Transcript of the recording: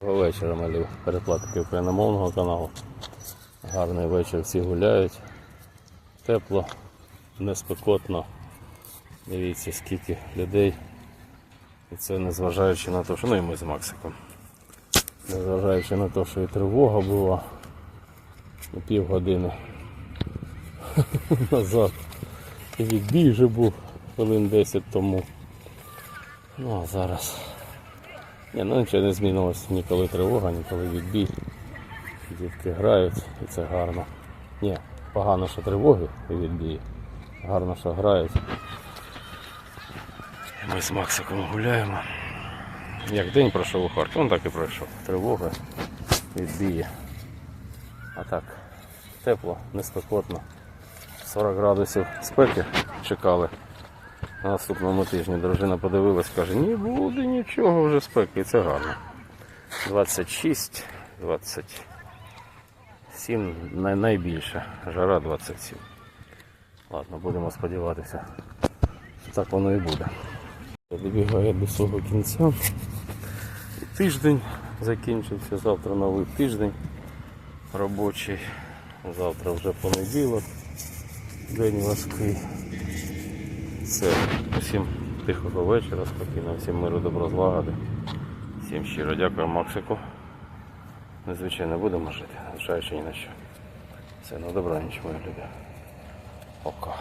Доброго вечора, малі перекладки україномовного каналу. Гарний вечір, всі гуляють. Тепло, не спекотно. Дивіться, скільки людей. І це незважаючи на те, що ну і ми з Максиком. Незважаючи на те, що і тривога була на півгодини назад. І відбій вже був хвилин 10 тому. Ну а зараз. Ні, ну нічого не змінилося ніколи тривога, ніколи відбій. Дітки грають і це гарно. Ні, погано, що тривоги і відбій. Гарно, що грають. Ми з Максиком гуляємо. Як день пройшов у Харкові, він так і пройшов. Тривога, відбії. А так, тепло, не спекотно. 40 градусів спеки чекали. На наступному тижні дружина подивилась, каже, ні буде нічого вже спеки, це гарно. 26, 27, най- найбільше. Жара 27. Ладно, будемо сподіватися, що так воно і буде. Добігає до свого кінця. Тиждень закінчився, завтра новий тиждень робочий. Завтра вже понеділок, день важкий. Все. Усім тихого вечора, спокійно, всім миру, добро злагоди. Всім щиро дякую Максику. Незвичайно будемо жити, звичайно, ні на що. Все, на добраніч, мої люди. Пока.